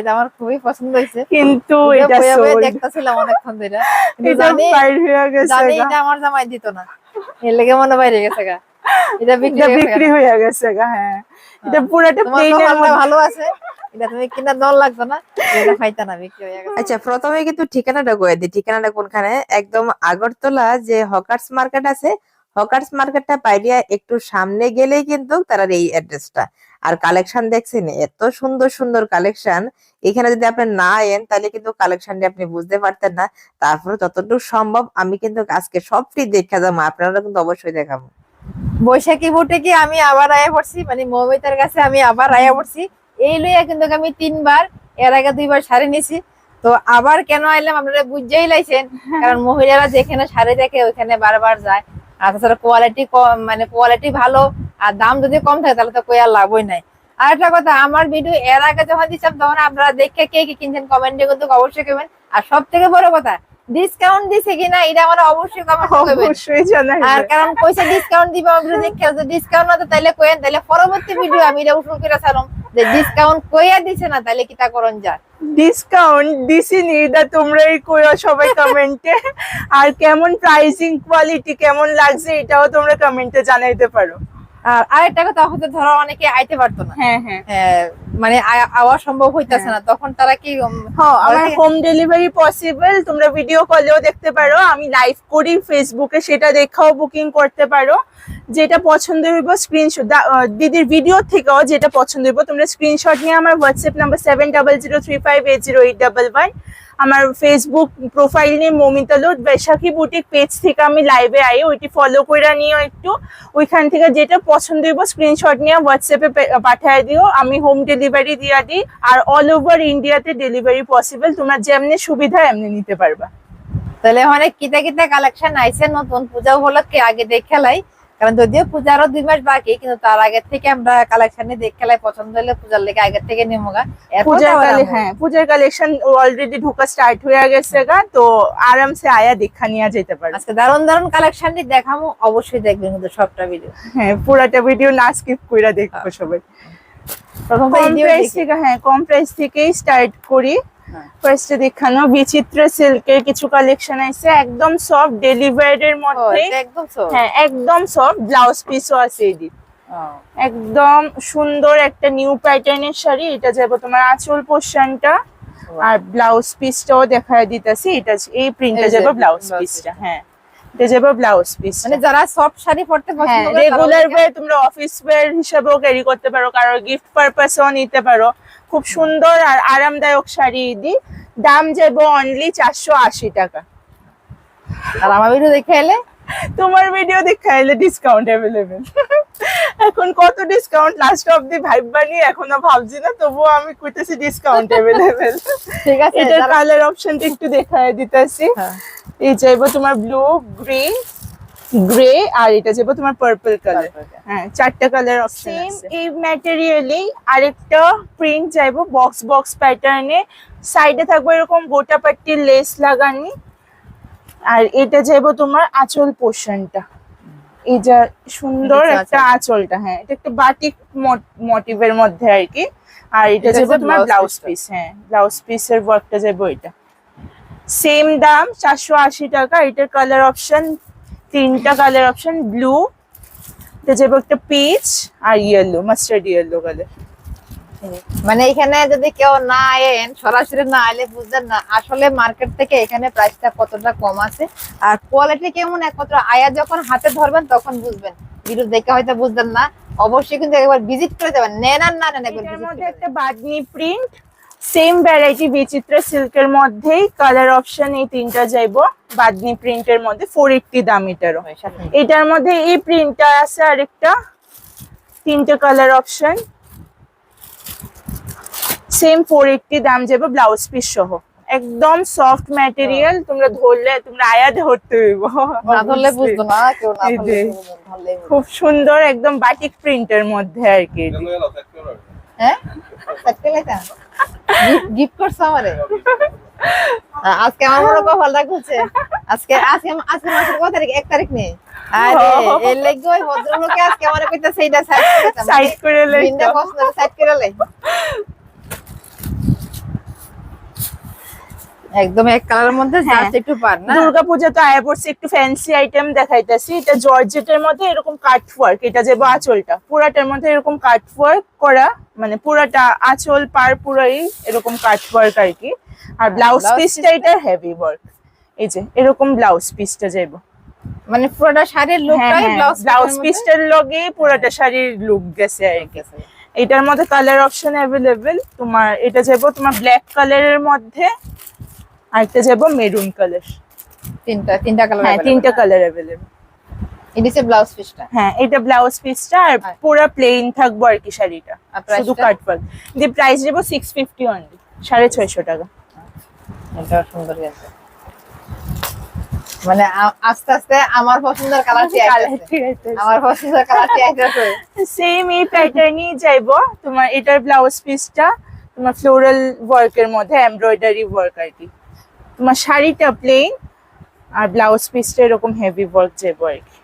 এটা আমার খুবই পছন্দ হয়েছে। কিন্তু এটা। দেখতেছিলাম অনেকক্ষণ ধরে। এটা জানি বাইর হয়ে গেছে জানি গা। এটা আমার জামাই দিত না। এর লেগে মনে বাইরে গেছে গা। এটা বিক্রি হয়ে গেছে বিক্রি গা। হয়ে গেছে গা হ্যাঁ। এটা পুরাটা প্লেনের মধ্যে ভালো আছে? এটা তুমি কিনা দল লাগতো না? এটা পাইতা না বিক্রি হয়ে গেছে। আচ্ছা প্রথমে কিন্তু ঠিকানাটা কয়ে দিই ঠিকানাটা কোনখানে? একদম আগরতলা যে হকার্স মার্কেট আছে হকার্স মার্কেটটা পাইরিয়া একটু সামনে গেলেই কিন্তু তার এই অ্যাড্রেসটা আর কালেকশন দেখছেন? এত সুন্দর সুন্দর কালেকশন এখানে যদি আপনি না এন, তাহলে কিন্তু কালেকশনটি আপনি বুঝতে পারতেন না। তারপরে যতটুকু সম্ভব আমি কিন্তু আজকে সবটি দেখা যাব। আপনারা কিন্তু অবশ্যই দেখাবো। বৈশাখী বুটে কি আমি আবার আয়া পড়ছি? মানে মৌমিতার কাছে আমি আবার আয়া পড়ছি। এই লইয়া কিন্তু আমি তিনবার, এর আগে দুইবার শাড়ি নিছি। তো আবার কেন আইলাম আপনারা বুঝতেই লাইছেন। কারণ মহিলারা যেখানে শাড়ি দেখে ওইখানে বারবার যায়। আর তাছাড়া কোয়ালিটি কম মানে কোয়ালিটি ভালো। আর দাম যদি কম থাকে তাহলে তো কই আর লাভই নাই। আর একটা কথা আমার ভিডিও এর আগে যখন দিচ্ছিলাম তখন আপনারা দেখে কে কি কিনছেন কমেন্টে কিন্তু অবশ্যই করবেন আর সব থেকে বড় কথা ডিসকাউন্ট দিছে কিনা এটা আমার অবশ্যই কমেন্ট। করবেন অবশ্যই জানাই আর কারণ পয়সা ডিসকাউন্ট দিবে আমরা দেখে যদি ডিসকাউন্ট না তাহলে কইেন তাহলে পরবর্তী ভিডিও আমি এটা উঠুন করে ছাড়ম। যে ডিসকাউন্ট কইয়া দিছে না তাহলে কিতা করন যায়? ডিসকাউন্ট দিছি নিদা তোমরাই কইও সবাই কমেন্টে আর কেমন প্রাইসিং কোয়ালিটি কেমন লাগছে এটাও তোমরা কমেন্টে জানাইতে পারো। আর আরেকটা কথা হয়তো ধরো অনেকে আইতে পারতো না। হ্যাঁ হ্যাঁ। আহ, মানে আওয়া সম্ভব হইতাছে না। তখন তারা কি হ্যাঁ আমার হোম ডেলিভারি পসিবল তোমরা ভিডিও কলেও দেখতে পারো। আমি লাইভ করি ফেসবুকে সেটা দেখাও বুকিং করতে পারো। যেটা পছন্দ হইব স্ক্রিনশট দিদির ভিডিও থেকেও যেটা পছন্দ হইব তোমরা স্ক্রিনশট নিয়ে আমার WhatsApp number seven double zero three five eight zero eight double one আমার ফেসবুক প্রোফাইল নিয়ে মমিতালুদ বৈশাখী বুটিক পেজ থেকে আমি লাইভে আই, ওইটি ফলো করে নিও একটু। ওইখান থেকে যেটা পছন্দ হইব স্ক্রিনশট নিয়ে হোয়াটসঅ্যাপে পাঠিয়ে দিও। আমি হোম ডেলিভারি দিয়ে দিই আর অল ওভার ইন্ডিয়াতে ডেলিভারি পসিবল তোমরা যেমনি সুবিধা এমনি নিতে পারবা। তাহলে অনেক কিতা কিতা কালেকশন আইছে নতুন? পূজা উপলক্ষে আগে দেখে লাই। কারণ যদিও পূজার আরও দুই মাস বাকি কিন্তু তার আগে থেকে আমরা কালেকশনে দেখে লাই পছন্দ হলে পূজার লেগে আগে থেকে নিমগা পূজার হ্যাঁ পূজার কালেকশন অলরেডি ঢোকা স্টার্ট হয়ে গেছে গা তো আরামসে আয়া দেখা নিয়ে যেতে পারো আজকে দারুণ দারুণ কালেকশন দেখামো অবশ্যই দেখবেন কিন্তু সবটা ভিডিও হ্যাঁ পুরাটা ভিডিও না স্কিপ কইরা দেখব সবাই। প্রথম কম প্রাইস থেকে হ্যাঁ কম প্রাইস থেকেই স্টার্ট করি। ফার্স্টে দেখানো বিচিত্র সিল্কের কিছু কালেকশন আছে একদম সফট ডেলিভার্ড এর মধ্যে। একদম সব হ্যাঁ একদম সফট ব্লাউজ পিসও আছে এদি একদম সুন্দর একটা নিউ প্যাটার্নের শাড়ি এটা যাব তোমার আঁচল পোর্শনটা আর ব্লাউজ পিসটাও দেখায় দিতেছি এটা এই প্রিন্টটা যাব ব্লাউজ পিসটা হ্যাঁ এটা যাব ব্লাউজ পিস মানে যারা সফট শাড়ি পরতে হ্যাঁ পছন্দ করে রেগুলার ওয়ে তোমরা অফিস ওয়্যার হিসেবেও ক্যারি করতে পারো কারও গিফট পারপাসেও নিতে পারো। খুব সুন্দর আর আরামদায়ক শাড়ি দি। দাম যাব অনলি চারশো আশি টাকা। আর আমার ভিডিও দেখে এলে? তোমার ভিডিও দেখা এলে ডিসকাউন্ট অ্যাভেলেবেল এখন কত discount last of the vibe বানিয়ে এখনও ভাবছি না তবুও আমি কইতেছি ডিসকাউন্ট অ্যাভেলেবেল ঠিক আছে এটার কালার অপশনটা একটু দেখায় দিতেছি। হ্যাঁ। এই যাইবো তোমার ব্লু গ্রিন গ্রে আর এটা যাব তোমার পার্পল কালার হ্যাঁ চারটা কালার সেম এই ম্যাটেরিয়ালেই আরেকটা প্রিন্ট যাইবো বক্স বক্স প্যাটার্নে সাইডে থাকবে এরকম গোটা পাট্টির লেস লাগানি। আর এটা যাইবো তোমার আঁচল পোর্শনটা এই যা সুন্দর একটা আঁচলটা হ্যাঁ এটা একটা বাটিক মোটিভের মধ্যে আর কি। আর এটা যাব তোমার ব্লাউজ। পিস হ্যাঁ ব্লাউজ পিসের ওয়ার্কটা যাব এটা। সেম দাম চারশো আশি টাকা এটার কালার অপশন তিনটা কালার অপশন ব্লু যাব একটা পিচ আর ইয়েলো মাস্টার্ড ইয়েলো কালার মানে এখানে যদি কেউ না আয়েন সরাসরি না আইলে বুঝবেন না আসলে মার্কেট থেকে এখানে প্রাইসটা কতটা কম আছে। আর কোয়ালিটি কেমন একমাত্র আয়া যখন হাতে ধরবেন তখন বুঝবেন। ভিডিও দেখে হয়তো বুঝবেন না। অবশ্যই কিন্তু একবার ভিজিট করে যাবেন। নেন আর না নেন একবার মধ্যে একটা বাদনি প্রিন্ট সেম ভ্যারাইটি বিচিত্র সিল্কের মধ্যেই কালার অপশন এই তিনটা যাইবো। বাদনি প্রিন্টের মধ্যে ফোর এইটটি দাম এটারও। এটার মধ্যে এই প্রিন্টটা আছে আরেকটা। তিনটে colour option same four eighty দাম যাবে ব্লাউজ পিস সহ। একদম সফট ম্যাটেরিয়াল তোমরা ধরলে তোমরা আয়া ধরতে হইব। খুব সুন্দর একদম বাটিক প্রিন্টের মধ্যে আর কি এটি। হ্যাঁ? আজকে লাইতা গিফট করছ আমারে? আজকে আমার মনে কপালটা খুলছে আজকে আজকে আজকে মাসের কত তারিখ? এক তারিখ নেই আরে এর লাগি ওই ভদ্রলোকে আজকে আমারে কইতাছে এইটা সাইড করে সাইড করে লইতো। বিনটা সাইড করে লাই। একদম এক কালারের মধ্যে হ্যাঁ। জাস্ট একটু পার না? দুর্গাপূজা তো আয়া পড়ছে একটু ফ্যান্সি আইটেম দেখাইতেছি। এটা জর্জেটের মধ্যে এরকম কাট ওয়ার্ক এটা যে আঁচলটা পুরাটার মধ্যে এরকম কাট ওয়ার্ক করা মানে পুরাটা আঁচল পার পুরাই এরকম কাট ওয়ার্ক আর কি। আর ব্লাউজ blouse পিসটা? এটা হেভি ওয়ার্ক এই যে এরকম ব্লাউজ পিসটা যাইবো। মানে পুরোটা শাড়ির হ্যাঁ লুকটাই ব্লাউজ ব্লাউজ পিসটার লগে পুরাটা শাড়ির লুক গেছে আর কি। এটার মধ্যে কালার অপশন অ্যাভেলেবেল তোমার এটা যাব তোমার ব্ল্যাক কালারের মধ্যে আর একটা যাব মেরুন কালার তিনটা তিনটা কালার হ্যাঁ তিনটা কালার অ্যাভেলেবেল এটা হচ্ছে ব্লাউজ পিসটা হ্যাঁ এটা ব্লাউজ পিসটা আর পুরো প্লেন থাকব আর কি শাড়িটা। শুধু? কাট ওয়ার্ক দিয়ে প্রাইস দেবো সিক্স ফিফটি অনলি সাড়ে ছয়শো টাকা। এটা সুন্দর গেছে। মানে আস্তে আস্তে আমার পছন্দের কালারটি আমার পছন্দের আইতেছে। সেম এই প্যাটার্নই যাইবো। তোমার এটার ব্লাউজ পিসটা তোমার ফ্লোরাল ওয়ার্কের মধ্যে এমব্রয়ডারি ওয়ার্ক আর কি। তোমার শাড়িটা প্লেন আর ব্লাউজ পিসটা এরকম হেভি ওয়ার্ক যাব আর কি।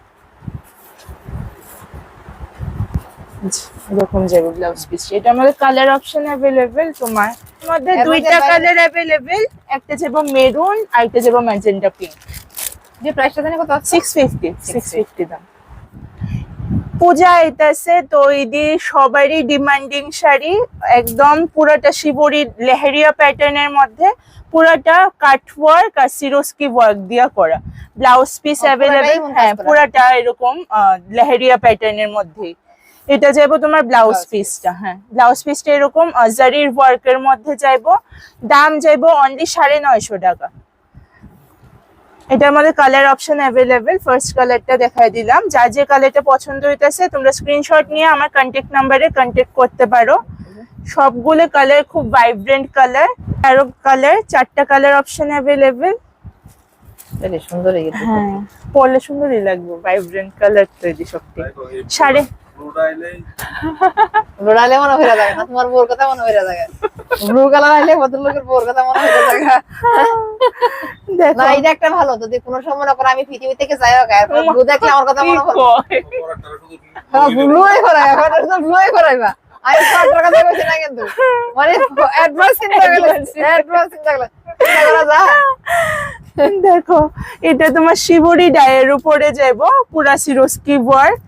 এরকম যাবে ব্লাউজ পিস এটা মধ্যে কালার অপশন অ্যাভেলেবেল তোমার মধ্যে দুইটা কালার অ্যাভেলেবেল একটা যাব মেরুন আর একটা যাব ম্যাজেন্টা পিঙ্ক যে প্রাইসটা জানি কত আছে? সিক্স ফিফটি সিক্স ফিফটি দাম। পূজা আইতাছে তো ইদি সবারই ডিমান্ডিং শাড়ি একদম পুরোটা শিবরি লেহেরিয়া প্যাটার্নের মধ্যে। পুরাটা কাটওয়ার্ক আর সিরোস্কি ওয়ার্ক দিয়া করা। ব্লাউজ পিস অ্যাভেলেবেল হ্যাঁ পুরাটা এরকম লেহেরিয়া প্যাটার্নের মধ্যেই। এটা যাইবো তোমার ব্লাউজ। পিসটা হ্যাঁ। ব্লাউজ পিসটা এরকম জারির ওয়ার্কের মধ্যে যাইবো। দাম যাইবো অনলি সাড়ে নয়শো টাকা। এটার মধ্যে কালার অপশন অ্যাভেলেবেল ফার্স্ট কালারটা দেখাই দিলাম। যার যে কালারটা পছন্দ হইতেছে তোমরা স্ক্রিনশট নিয়ে আমার কন্ট্যাক্ট নাম্বারে কন্ট্যাক্ট করতে পারো। সবগুলো কালার খুব ভাইব্রেন্ট কালার আরও কালার চারটা কালার অপশন অ্যাভেলেবেল বেশ সুন্দরই হ্যাঁ পরলে সুন্দরই লাগবে ভাইব্রেন্ট কালার তৈরি সবটি সাড়ে রোডালে মনে হয়ে যায় না তোমার বোর কথা মনে হয়ে যায়। ব্লু কালার আইলে ভদ্রলোকের বোর কথা মনে হয়ে যায়। না এটা একটা ভালো যদি কোনো সময় না করে আমি পৃথিবী থেকে যাই হোক ওমা, ব্লু দেখলে আমার কথা মনে? হ্যাঁ ব্লু এ করাই এখন তো ব্লু এ করাইবা আমি কথা কইছি না কিন্তু। মানে অ্যাডভান্স চিন্তা করলে অ্যাডভান্স চিন্তা করলে দেখো এটা তোমার শিবরি ডায়ের উপরে যাব পুরা সিরোস্কি ওয়ার্ক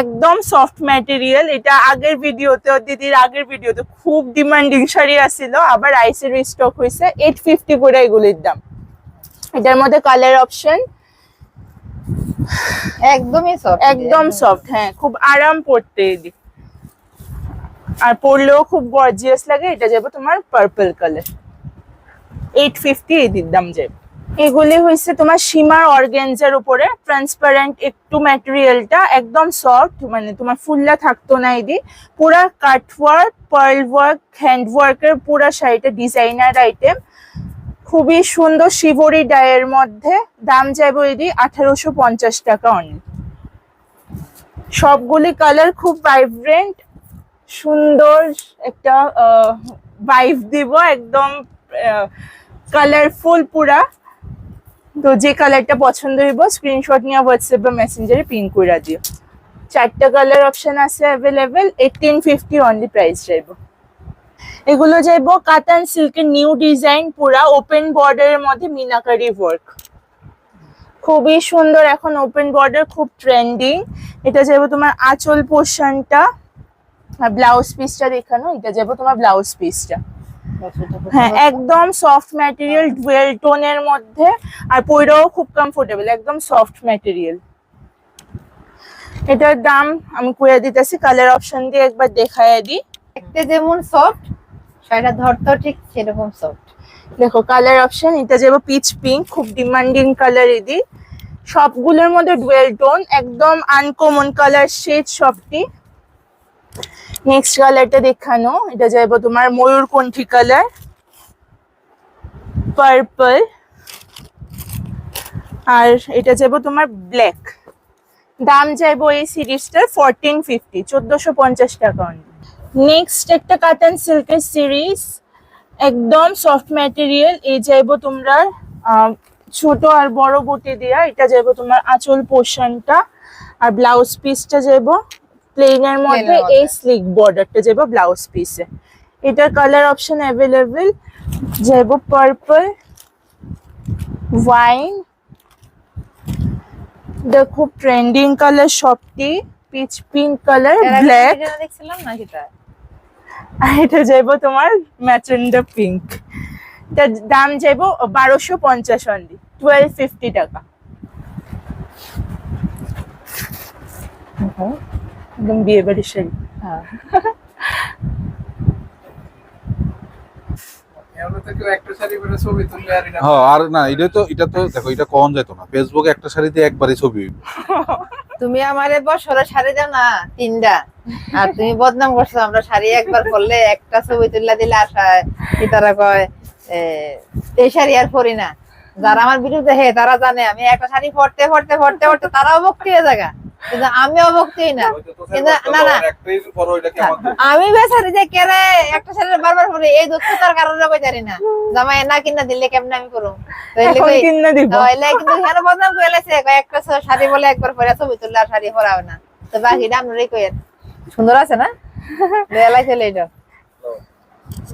একদম সফট ম্যাটেরিয়াল এটা আগের ভিডিওতে দিদির আগের ভিডিওতে খুব ডিমান্ডিং শাড়ি আসছিল আবার আইসের স্টক হয়েছে এইট ফিফটি করে এগুলির দাম। এটার মধ্যে কালার অপশন একদমই সফট একদম সফট হ্যাঁ খুব আরাম পড়তে এদিক। আর পরলেও খুব গর্জিয়াস লাগে, এটা যাবে তোমার পার্পল কালার এইট ফিফটি এদিক দাম যাবে। এগুলি হয়েছে তোমার সীমার অর্গেনজার উপরে ট্রান্সপারেন্ট একটু ম্যাটেরিয়ালটা একদম সফট মানে তোমার ফুল্লা থাকতো না এদি পুরা cut work pearl work hand ওয়ার্কের পুরা শাড়িটা ডিজাইনার আইটেম খুবই সুন্দর শিবরি ডায়ের মধ্যে দাম যাবে এদি আঠারোশো পঞ্চাশ টাকা অনেক সবগুলি কালার খুব ভাইব্রেন্ট সুন্দর একটা ভাইভ দিব, একদম কালারফুল পুরা। তো যে কালারটা পছন্দ হইব স্ক্রিনশট নিয়ে হোয়াটসঅ্যাপ বা মেসেঞ্জারে পিন করে দিও। চারটা কালার অপশন আছে available eighteen fifty only price যাইব। এগুলো যাইব কাতান সিল্কের নিউ ডিজাইন পুরা ওপেন বর্ডারের মধ্যে মিনাকারি ওয়ার্ক খুবই সুন্দর এখন ওপেন বর্ডার খুব ট্রেন্ডিং এটা যাব তোমার আঁচল পোর্শনটা আর ব্লাউজ পিসটা দেখানো এটা যাব তোমার ব্লাউজ পিসটা হ্যাঁ একদম সফট ম্যাটেরিয়াল ডুয়েল টোনের মধ্যে আর পরেও খুব কমফোর্টেবল একদম সফট ম্যাটেরিয়াল এটার দাম আমি দিতেছি কালার অপশন দিয়ে একবার দেখায় দিই দেখতে যেমন সফট শাড়িটা ধরতেও ঠিক সেরকম সফট দেখো কালার অপশন এটা যাব পিচ পিঙ্ক খুব ডিমান্ডিং কালার এদি। সবগুলোর মধ্যে ডুয়েল টোন একদম আনকমন কালার শেড সবটি নেক্সট কালারটা দেখানো, এটা যাইবো তোমার ময়ূরকণ্ঠী কালার পার্পল আর এটা যাব তোমার ব্ল্যাক দাম যাইবো এই সিরিজটার ফোরটিন ফিফটি চোদ্দশো পঞ্চাশ টাকা নেক্সট একটা কাতান সিল্কের সিরিজ একদম সফট ম্যাটেরিয়াল এই যাইবো তোমরা ছোট আর বড় বুটি দেয়া, এটা যাইবো তোমার আঁচল পোর্শনটা আর ব্লাউজ পিসটা যাইবো। প্লেনের মধ্যে। এই স্লিক বর্ডারটা যাইবো ব্লাউজ পিসে এটার কালার অপশন অ্যাভেলেবেল যাইবো পার্পল ওয়াইন এটা খুব ট্রেন্ডিং কালার সবটি পিচ পিঙ্ক কালার ব্ল্যাক দেখছিলাম না সেটা? আর এটা যাইবো তোমার ম্যাচেন্ডা পিঙ্ক এটার দাম যাইবো বারোশো পঞ্চাশ অনলি টুয়েলভ ফিফটি টাকা। একদম বিয়ে বাড়ির শাড়ি হ্যাঁ। হ্যাঁ আর না এটা তো এটা তো দেখো এটা কম যেত না। ফেসবুকে একটা শাড়িতে একবারই ছবি। তুমি আমারে বছরে শাড়ি দাও না তিনটা। আর তুমি বদনাম করছ আমরা শাড়ি একবার পরলে একটা ছবি তুললা দিলে কি তারা কয় এ, এই শাড়ি আর পরি না। যারা আমার বিরুদ্ধে দেখে তারা জানে আমি একটা শাড়ি পড়তে পড়তে পড়তে পড়তে তারাও ভক্তি হয়ে জায়গা কিন্তু আমিও ভক্তি না। কিন্তু না না। আমি বেচারি যে কেরে একটা শাড়ি বারবার পরে এই দক্ষতার কারণে বেচারি না। জামাই না কিনা দিলে কেমনে আমি করুম? তো এই এখন দিব। তাহলে কিন্তু হেন বদনাম করে একটা শাড়ি বলে একবার পরে ছবি তুললে আর শাড়ি পরা না। তো বাকিটা সুন্দর আছে না? বেলাই চলে এটা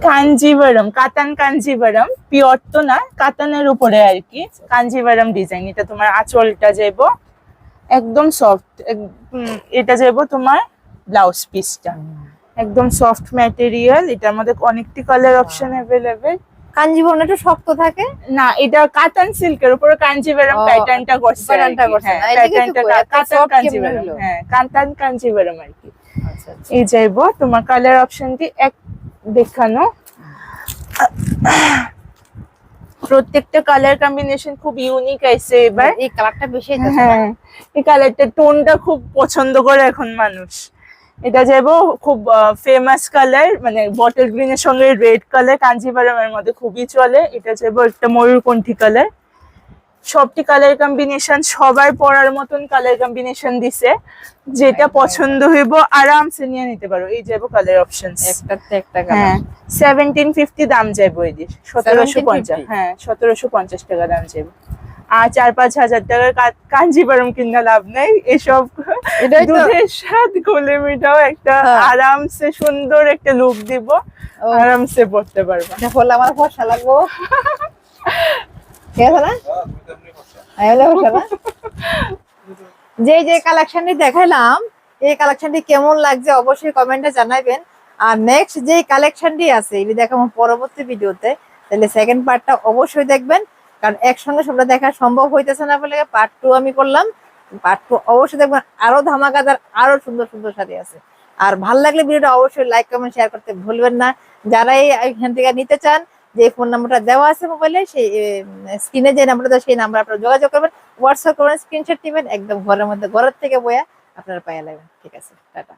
কাঞ্জিভারম কাতান কাঞ্জিভারম পিওর তো না কাতানের উপরে আর কি। কাঞ্জিভারম ডিজাইন এটা তোমার আঁচলটা যাইব একদম সফট এটা যাইব তোমার ব্লাউজ পিসটা একদম সফট ম্যাটেরিয়াল এটার মধ্যে অনেকটি কালার অপশন অ্যাভেলেবেল কাঞ্জিভরম একটু শক্ত থাকে? না এটা কাতান সিল্কের উপরে কাঞ্জিভারম প্যাটার্নটা করছে হ্যাঁ, কাতান কাঞ্জিভারম? হ্যাঁ কাতান কাঞ্জিভারম আর কি। আচ্ছা আচ্ছা। এই যাইবো তোমার কালার অপশনটি এক দেখানো। প্রত্যেকটা কালার কম্বিনেশন খুব ইউনিক আইছে এবার। এই কালারটা বেশি হ্যাঁ এই কালারটা টোনটা খুব পছন্দ করে এখন মানুষ। এটা যাব খুব ফেমাস কালার মানে বটল গ্রিনের সঙ্গে রেড কালার কাঞ্জিভারমের মধ্যে খুবই চলে। এটা যাব একটা ময়ূরকণ্ঠী কালার সবটি কালার কম্বিনেশন সবার পরার মতন কালার কম্বিনেশন দিছে যেটা পছন্দ হইব আরামসে নিয়ে নিতে পারো। এই যাব কালার একটা হ্যাঁ সেভেন্টিন ফিফটি দাম যাইবো এদের সতেরোশো পঞ্চাশ। 1750 হ্যাঁ সতেরোশো পঞ্চাশ টাকা দাম যাইবো। আর চার পাঁচ হাজার টাকার কা- কাঞ্জিভারম কিনা লাভ নাই। এসব দুধের স্বাদ গোলে মিটাও একটা হ্যাঁ। আরামসে সুন্দর একটা লুক দিব। আরামসে পড়তে পারব। আমার ফর্সা লাগবো। যে যে কালেকশনটি দেখাইলাম, এই কালেকশনটি কেমন লাগছে অবশ্যই কমেন্টে জানাবেন আর নেক্সট যে কালেকশনটি আছে, এটি দেখাবো পরবর্তী ভিডিওতে, তাহলে সেকেন্ড পার্টটা অবশ্যই দেখবেন। কারণ একসঙ্গে সবটা দেখা সম্ভব হইতেছে না বলে পার্ট টু আমি করলাম। পার্ট টু অবশ্যই দেখবেন, আরও ধামাকাদার, আরও সুন্দর সুন্দর শাড়ি আছে। আর ভালো লাগলে ভিডিওটা অবশ্যই লাইক কমেন্ট শেয়ার করতে ভুলবেন না। যারা এখান থেকে নিতে চান যে ফোন নাম্বারটা দেওয়া আছে মোবাইলে, সেই স্ক্রিনে যে নাম্বারটা সেই নাম্বার আপনারা যোগাযোগ করবেন। হোয়াটসঅ্যাপ করবেন স্ক্রিনশট নেবেন, একদম ঘরের মধ্যে, ঘরের থেকে বয়া আপনারা পাইয়া লাগবেন ঠিক আছে, টাটা।